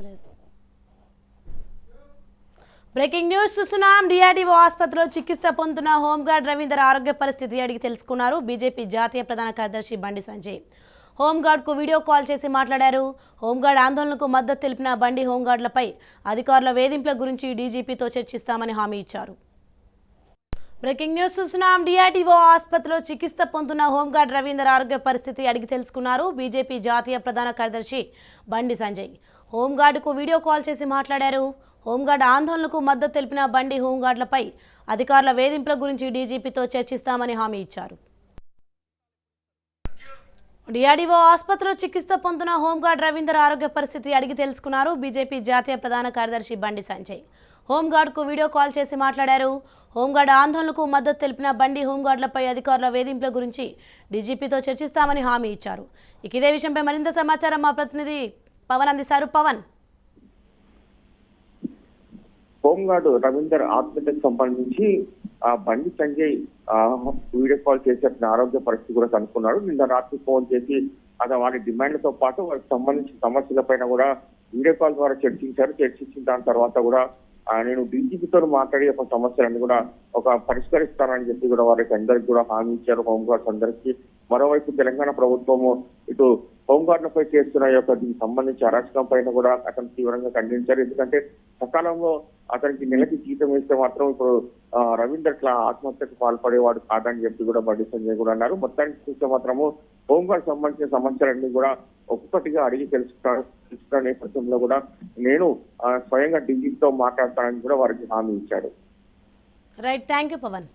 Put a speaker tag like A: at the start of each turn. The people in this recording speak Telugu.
A: వస్తలేదు బ్రేకింగ్ న్యూస్ చూస్తున్నాం. డిఆర్డీఓ ఆసుపత్రిలో చికిత్స పొందుతున్న హోంగార్డ్ రవీందర్ ఆరోగ్య పరిస్థితి అడిగి తెలుసుకున్నారు. బీజేపీ జాతీయ ప్రధాన కార్యదర్శి బండి సంజయ్. హోంగార్డ్కు వీడియో కాల్ చేసి మాట్లాడారు. హోంగార్డ్ ఆందోళనకు మద్దతు తెలిపిన బండి హోంగార్డులపై అధికారుల వేధింపుల గురించి డీజీపీతో చర్చిస్తామని హామీ ఇచ్చారు. బ్రేకింగ్ న్యూస్ చూస్తున్నాం. డిఆర్డీఓ ఆసుపత్రిలో చికిత్స పొందుతున్న హోంగార్డ్ రవీందర్ ఆరోగ్య పరిస్థితి అడిగి తెలుసుకున్నారు. బీజేపీ జాతీయ ప్రధాన కార్యదర్శి బండి సంజయ్. హోంగార్డుకు వీడియో కాల్ చేసి మాట్లాడారు. హోంగార్డ్ ఆందోళనకు మద్దతు తెలిపిన బండి హోంగార్డులపై అధికారుల వేధింపుల గురించి డీజీపీతో చర్చిస్తామని హామీ ఇచ్చారు. డిఆర్డీఓ ఆసుపత్రిలో చికిత్స పొందుతున్న హోంగార్డ్ రవీందర్ ఆరోగ్య పరిస్థితి అడిగి తెలుసుకున్నారు. బీజేపీ జాతీయ ప్రధాన కార్యదర్శి బండి సంజయ్. హోంగార్డ్కు వీడియో కాల్ చేసి మాట్లాడారు. హోంగార్డ్ ఆందోళనకు మద్దతు తెలిపిన బండి హోంగార్డులపై అధికారుల వేధింపుల గురించి డీజీపీతో చర్చిస్తామని హామీ ఇచ్చారు. ఇక ఇదే విషయంపై మరింత సమాచారం మా ప్రతినిధి పవన్ అందిస్తారు. పవన్.
B: హోంగార్డు రవీందర్ ఆత్మహత్యకు సంబంధించి ఆ బండి సంజయ్ వీడియో కాల్ చేసి అతని ఆరోగ్య పరిస్థితి కూడా కనుక్కున్నాడు. నిన్న రాత్రి ఫోన్ చేసి అతను వారి డిమాండ్లతో పాటు వారికి సంబంధించిన సమస్యల పైన కూడా వీడియో కాల్ ద్వారా చర్చించారు. చర్చించిన దాని తర్వాత కూడా నేను డీజీపీతో మాట్లాడి ఒక సమస్యలన్నీ కూడా ఒక పరిష్కరిస్తానని చెప్పి కూడా వారికి అందరికి కూడా హామీ ఇచ్చారు హోంగార్డ్స్ అందరికీ. మరోవైపు తెలంగాణ ప్రభుత్వము ఇటు హోంగార్డులపై చేస్తున్న యొక్క దీనికి సంబంధించి అరాచకం పైన కూడా అతను తీవ్రంగా ఖండించారు. ఎందుకంటే సకాలంలో అతనికి నెలకి జీతం ఇస్తే మాత్రం ఇప్పుడు రవీందర్ ఇట్లా ఆత్మహత్యకు పాల్పడేవాడు కాదని చెప్పి కూడా బండి సంజయ్ కూడా అన్నారు. మొత్తానికి చూస్తే మాత్రము హోంగార్డ్ సంబంధించిన సమస్యలన్నీ కూడా ఒక్కొక్కటిగా అడిగి తెలుసుకున్నారు తెలుసుకున్న నేపథ్యంలో కూడా నేను స్వయంగా తో మాట్లాడతానని కూడా వారికి హామీ ఇచ్చాడు
A: రైట్ థ్యాంక్ యూ పవన్